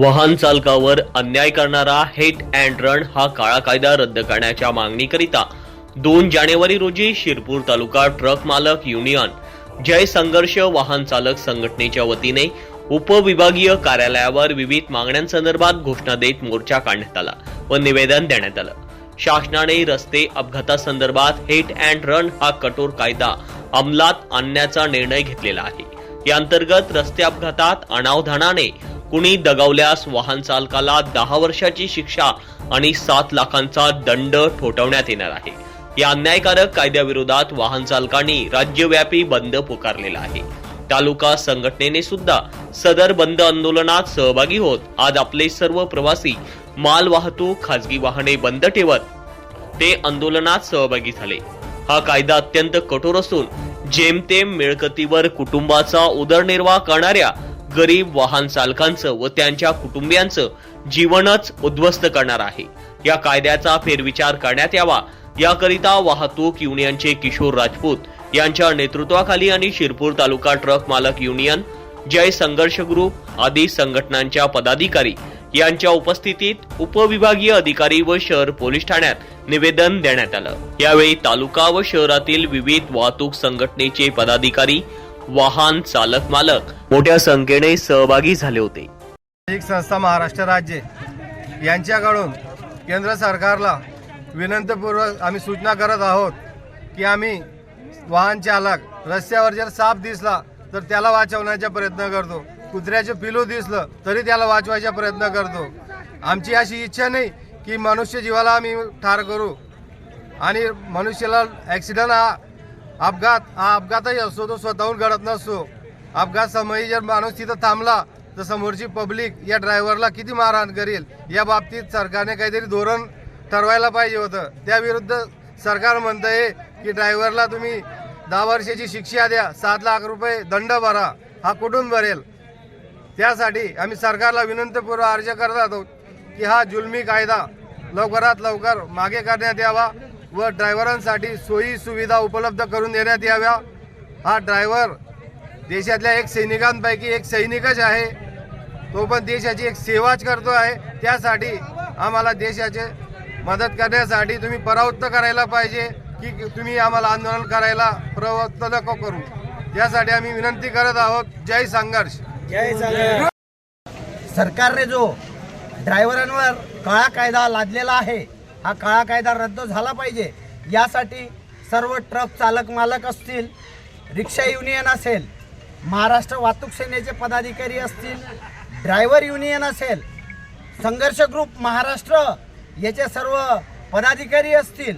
वाहन चालकावर अन्याय करणारा हेट अँड रन हा काळा कायदा रद्द करण्याच्या मागणीकरिता दोन जानेवारी रोजी शिरपूर तालुका ट्रक मालक युनियन जय संघर्ष वाहन चालक संघटनेच्या वतीने उपविभागीय कार्यालयावर विविध मागण्यांसंदर्भात घोषणा देत मोर्चा काढण्यात आला व निवेदन देण्यात आलं. शासनाने रस्ते अपघातासंदर्भात हेट अँड रन हा कठोर कायदा अंमलात आणण्याचा निर्णय घेतलेला आहे. या अंतर्गत रस्ते अपघातात अनावधानाने कुणी दगावल्यास वाहन चालकाला दहा वर्षाची शिक्षा आणि सात लाखांचा दंड ठोठवण्यात येणार आहे. या अन्यायकारक कायद्याविरोधात वाहन चालकांनी राज्यव्यापी बंद पुकारलेला आहे. तालुका संघटनेने सुद्धा सदर बंद आंदोलनात सहभागी होत आज आपले सर्व प्रवासी माल वाहतूक खाजगी वाहने बंद ठेवत ते आंदोलनात सहभागी झाले. हा कायदा अत्यंत कठोर असून जेमतेम मिळकतीवर कुटुंबाचा उदरनिर्वाह करणाऱ्या गरीब वाहन चालकांचं व त्यांच्या कुटुंबियांचं जीवनच उद्ध्वस्त करणार आहे. या कायद्याचा फेरविचार करण्यात यावा. याकरिता वाहतूक युनियनचे किशोर राजपूत यांच्या नेतृत्वाखाली आणि शिरपूर तालुका ट्रक मालक युनियन जय संघर्ष ग्रुप आदी संघटनांच्या पदाधिकारी यांच्या उपस्थितीत उपविभागीय अधिकारी व शहर पोलीस ठाण्यात निवेदन देण्यात आलं. यावेळी तालुका व शहरातील विविध वाहतूक संघटनेचे पदाधिकारी वाहन चालक मालक मोठ्या संख्येने सहभागी झाले होते. एक संस्था महाराष्ट्र राज्य यांच्याकडून केंद्र सरकारला विनंतीपूर्वक आम्ही सूचना करत आहोत की आम्ही वाहन चालक रस्त्यावर जर साप दिसला तर त्याला वाचवण्याचा प्रयत्न करतो. कुत्र्याचे पिलू दिसलं तरी त्याला वाचवायचा प्रयत्न करतो. आमची अशी इच्छा नाही की मनुष्य जीवाला आम्ही ठार करू. आणि मनुष्याला ॲक्सिडंट हा अपघात हा अपघातही असतो तो स्वतःहून घडत नसतो अपघात समयी जर माणूस तिथं थांबला तर समोरची पब्लिक या ड्रायव्हरला किती मारहाण करेल? या बाबतीत सरकारने काहीतरी धोरण ठरवायला पाहिजे होतं. त्याविरुद्ध सरकार म्हणतंय की ड्रायव्हरला तुम्ही दहा वर्षाची शिक्षा द्या सात लाख रुपये दंड भरा हा कुठून भरेल? त्यासाठी आम्ही सरकारला विनंतीपूर्वक अर्ज करत आहोत की हा जुलमी कायदा लवकरात लवकर मागे करण्यात यावा. व ड्रायव्हरांसाठी सोयी सुविधा उपलब्ध करून देण्यात याव्या. हा ड्रायव्हर देशातल्या एक सैनिकांपैकी एक सैनिकच आहे. तो पण देशाची एक सेवाच करतो आहे. त्यासाठी आम्हाला देशाचे मदत करण्यासाठी तुम्ही परावृत्त करायला पाहिजे की तुम्ही आम्हाला आंदोलन करायला प्रवृत्त नको करू. त्यासाठी आम्ही विनंती करत आहोत. जय संघर्ष. सरकारने जो ड्रायव्हरांवर काळा कायदा लादलेला आहे हा काळा कायदा रद्द झाला पाहिजे. यासाठी सर्व ट्रक चालक मालक असतील रिक्षा युनियन असेल महाराष्ट्र वाहतूक सेनेचे पदाधिकारी असतील ड्रायव्हर युनियन असेल संघर्ष ग्रुप महाराष्ट्र याचे सर्व पदाधिकारी असतील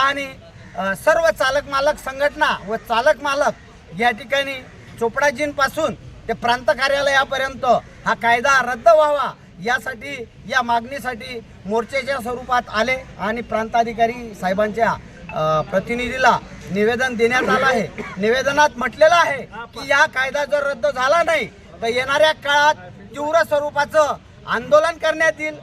आणि सर्व चालक मालक संघटना व चालक मालक या ठिकाणी चोपडाजींपासून ते प्रांत कार्यालयापर्यंत हा कायदा रद्द व्हावा. यासाठी या मागणीसाठी मोर्चेच्या स्वरूपात आले आणि प्रांताधिकारी साहेबांच्या प्रतिनिधीला निवेदन देण्यात आलं आहे. निवेदनात म्हटलेलं आहे की या कायदा जर रद्द झाला नाही तर येणाऱ्या काळात तीव्र स्वरूपाचं आंदोलन करण्यात येईल.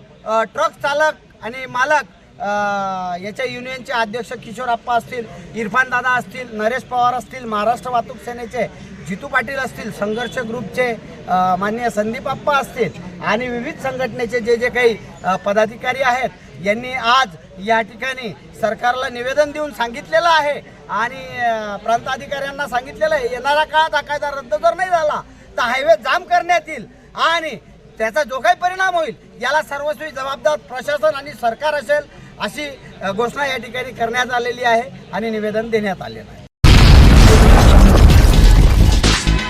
ट्रक चालक आणि मालक याच्या युनियनचे अध्यक्ष किशोर अप्पा असतील इरफान दादा असतील नरेश पवार असतील महाराष्ट्र वाहतूक सेनेचे जितू पाटील असतील संघर्ष ग्रुपचे माननीय संदीप अप्पा असतील आणि विविध संघटनेचे जे जे काही पदाधिकारी आहेत यांनी आज या ठिकाणी सरकारला निवेदन देऊन सांगितलेलं आहे आणि प्रांताधिकाऱ्यांना सांगितलेलं आहे येणारा काळात हा कायदा रद्द जर नाही झाला तर हायवे जाम करण्यात येईल आणि त्याचा जो काही परिणाम होईल याला सर्वस्वी जबाबदार प्रशासन आणि सरकार असेल अशी घोषणा या ठिकाणी करण्यात आलेली आहे आणि निवेदन देण्यात आलेलं आहे.